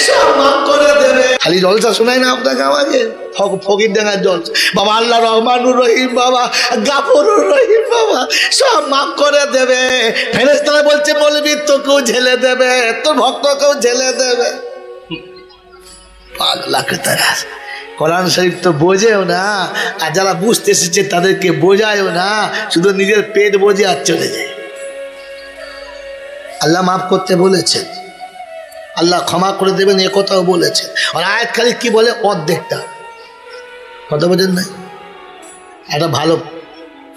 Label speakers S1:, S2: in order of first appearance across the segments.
S1: সব মাফ করে দেবে। খালি জলসা শোনায় না আপনাকে আমাকে ফক- ফকির ডাঙার জল। বাবা, আল্লাহ রহমানুর রহিম বাবা, গাফুরুর রহিম বাবা, সব মাফ করে দেবে। ফেরেস্তারা বলছে বলবি তোকেও ঝেলে দেবে, তোর ভক্তকেও ঝেলে দেবে। পাগলা তারা কোরআন শরীফ তো বোঝেও না, আর যারা বুঝতে এসেছে তাদেরকে বোঝায়ও না, শুধু নিজের পেট বোঝে আর চলে যায়। আল্লাহ মাফ করতে বলেছেন। আল্লাহ ক্ষমা করে দেবেন, এ কথাও বলেছেন। আর আয়াত খালি কি বলে? অর্ধেকটা। কথা বোঝেন নাই? একটা ভালো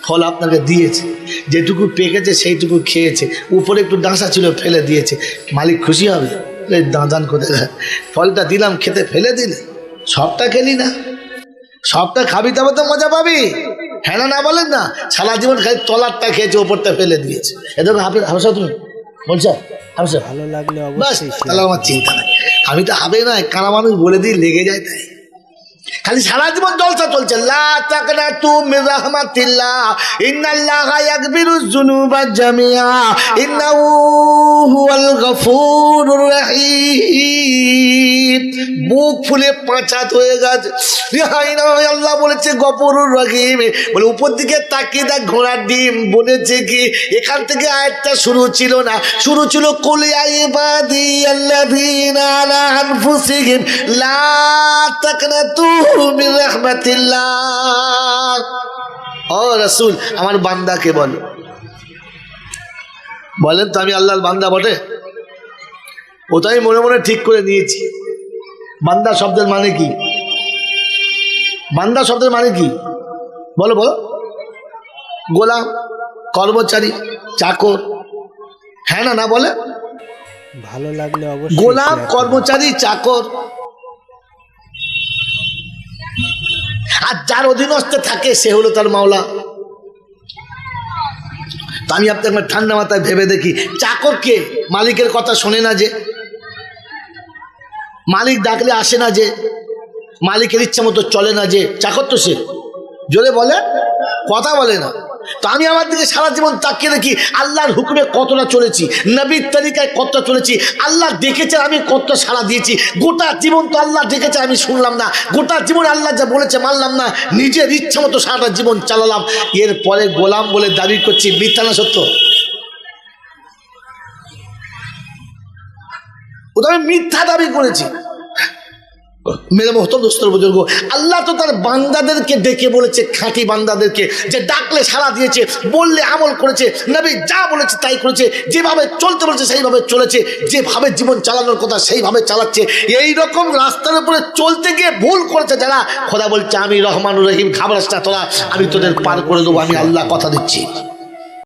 S1: ফল আপনাকে দিয়েছে। যেটুকু পেকেছে, সেইটুকু খেয়েছে। উপরে একটু ডাঁসা ছিল, ফেলে দিয়েছে। মালিক খুশি হবে? দাঁদান করে ফলটা দিলাম, খেতে ফেলে দিলে। সবটা খেলি না। সবটা খাবি, তবে তো মজা পাবি। হ্যাঁ না না বলেন না। সারা জীবন খালি তলারটা খেয়েছে, ওপরটা ফেলে দিয়েছে। এদের হাফে হাফসা তুমি বলছো? হাফসা
S2: ভালো লাগলে অবশ্যই
S1: তাহলে আমার চিন্তা নাই। আমি তো হবে না কারা মানুষ বলে দিই লেগে যায় তাই। খালি সারা জীবন জলসা চলছে। ইন্নাল্লাহা বুক ফুলে পাঁচাত হয়ে গেছে। আল্লাহ বলেছে, গফুরুর রহিম। বলে, উপর দিকে তাকিয়ে দেখ, ঘোড়ার ডিম। বলেছে কি, এখান থেকে আয়াতটা শুরু ছিল না। শুরু ছিল কুলিয়া ইবাদি আল্লাযীনা আলা আনফুসিহিম লা তাকনাতু রাসূল, আমার বান্দাকে বলো। বলেন তো, আমি আল্লাহর বান্দা বটে? ওটাই মনে মনে ঠিক করে নিয়েছি। বান্দা শব্দের মানে কি? বান্দা শব্দের মানে কি? বলো বলো। গোলাম কর্মচারী চাকর। হ্যাঁ না না বলে।
S2: ভালো লাগলে অবশ্যই
S1: গোলাম কর্মচারী চাকর। আর যার অধীনস্থে থাকে সে হলো তার মাওলা। তা আমি আপনার ঠান্ডা মাথায় ভেবে দেখি। চাকর কে? মালিকের কথা শোনে না যে। মালিক ডাকলে আসে না যে, মালিকের ইচ্ছা মতো চলে না যে, চাকর তো সে। জোরে বলে, কথা বলে না। তো আমি আমার দিকে সারা জীবন তাকিয়ে দেখি, আল্লাহর হুকুমে কতটা চলেছি, নবীর তালিকায় কতটা চলেছি, আল্লাহ দেখেছে আমি কতটা সাড়া দিয়েছি। গোটা জীবন তো আল্লাহ দেখেছে, আমি শুনলাম না। গোটা জীবন আল্লাহ যা বলেছে, মানলাম না। নিজের ইচ্ছা মতো সারাটা জীবন চালালাম। এরপরে গোলাম বলে দাবি করছি, মিথ্যা না সত্য? ও তো আমি মিথ্যা দাবি করেছি। মেরে মহতম দোস্তর বুজুর্গ, আল্লাহ তো তার বান্দাদেরকে ডেকে বলেছে, খাঁটি বান্দাদেরকে, যে ডাকলে সাড়া দিয়েছে, বললে আমল করেছে, নবী যা বলেছে তাই করেছে, যেভাবে চলতে বলেছে সেইভাবে চলেছে, যেভাবে জীবন চালানোর কথা সেইভাবে চালাচ্ছে এই রকম রাস্তার উপরে চলতে গিয়ে ভুল করেছে যারা। খোদা বলছে, আমি রহমানুর রহিম খাবার তোরা, আমি তোদের পার করে দেবো, আমি আল্লাহ কথা দিচ্ছি।